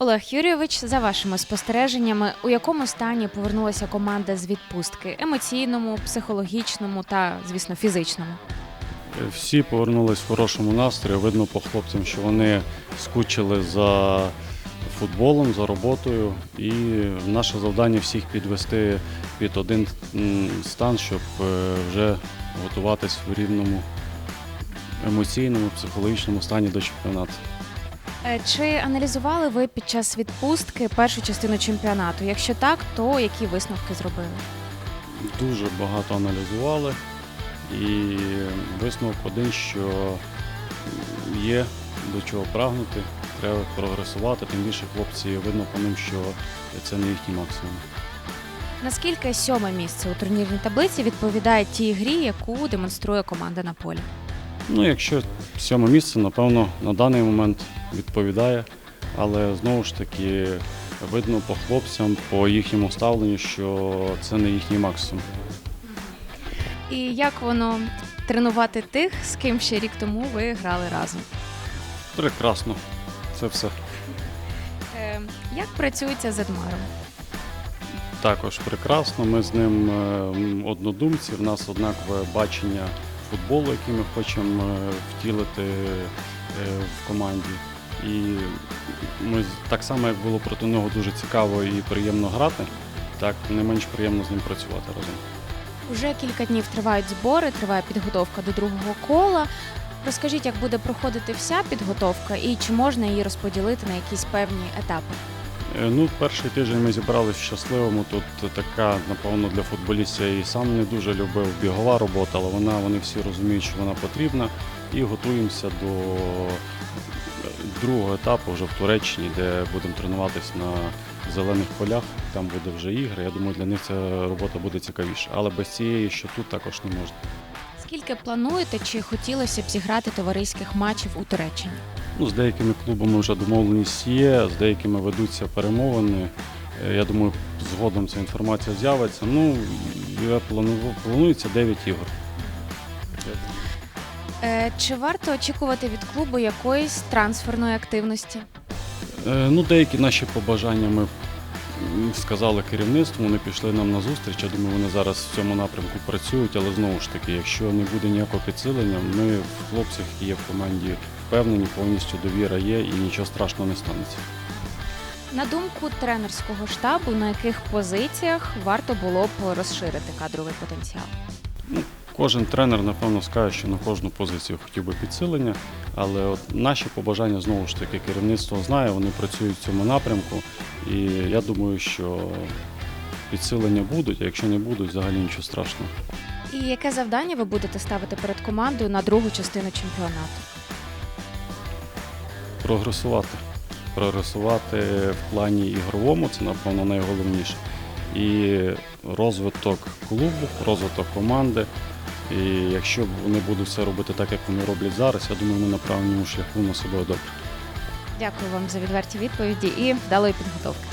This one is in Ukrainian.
Олег Юрійович, за вашими спостереженнями, у якому стані повернулася команда з відпустки емоційному, психологічному та, звісно, фізичному? Всі повернулись в хорошому настрої. Видно по хлопцям, що вони скучили за футболом, за роботою. І наше завдання всіх підвести під один стан, щоб е, вже готуватись в рівному емоційному, психологічному стані до чемпіонату. Е, Чи аналізували ви під час відпустки першу частину чемпіонату? Якщо так, то які висновки зробили? Дуже багато аналізували. І висновок один, що є до чого прагнути, треба прогресувати. Тим більше хлопці видно по ним, що це не їхній максимум. Наскільки сьоме місце у турнірній таблиці відповідає тій грі, яку демонструє команда на полі? Ну, якщо сьоме місце, напевно, на даний момент відповідає, але знову ж таки видно по хлопцям, по їхньому ставленню, що це не їхній максимум. І як воно тренувати тих, з ким ще рік тому ви грали разом? Прекрасно, це все. Е, Як працюється з Едмаром? Також прекрасно. Ми з ним е, м, однодумці. В нас однакове бачення футболу, який ми хочемо е, втілити е, в команді. І ми так само, як було проти нього дуже цікаво і приємно грати, так не менш приємно з ним працювати разом. Уже кілька днів тривають збори, триває підготовка до другого кола. Розкажіть, як буде проходити вся підготовка і чи можна її розподілити на якісь певні етапи? Е, Ну, перший тиждень ми зібралися в щасливому. Тут така, напевно, для футболістів і сам не дуже любив бігова робота, але вона вони всі розуміють, що вона потрібна. І готуємося до е, другого етапу вже в Туреччині, де будемо тренуватися на зелених полях. Там буде вже ігри. Я думаю, для них ця робота буде цікавіша. Але без цієї, що тут також не можна. Скільки плануєте чи хотілося б зіграти товариських матчів у Туреччині? Ну, з деякими клубами вже домовленість є, з деякими ведуться перемовини. Е, Я думаю, згодом ця інформація з'явиться. Ну, планується 9 ігор. Е, чи варто очікувати від клубу якоїсь трансферної активності? Е, Ну, деякі наші побажання ми сказали керівництву, вони пішли нам на зустріч. Я думаю, вони зараз в цьому напрямку працюють, але знову ж таки, якщо не буде ніякого підсилення, ми в хлопцях і є в команді впевнені, повністю довіра є і нічого страшного не станеться. На думку тренерського штабу, на яких позиціях варто було б розширити кадровий потенціал? Кожен тренер, напевно, скаже, що на кожну позицію хотів би підсилення, але от наші побажання знову ж таки керівництво знає, вони працюють в цьому напрямку. І я думаю, що підсилення будуть, а якщо не будуть, взагалі нічого страшного. І яке завдання ви будете ставити перед командою на другу частину чемпіонату? Прогресувати. Прогресувати в плані ігровому, це, напевно, найголовніше. І розвиток клубу, розвиток команди. І якщо вони будуть все робити так, як вони роблять зараз, я думаю, ми на правильному шляху на себе добре. Дякую вам за відверті відповіді і вдалої підготовки.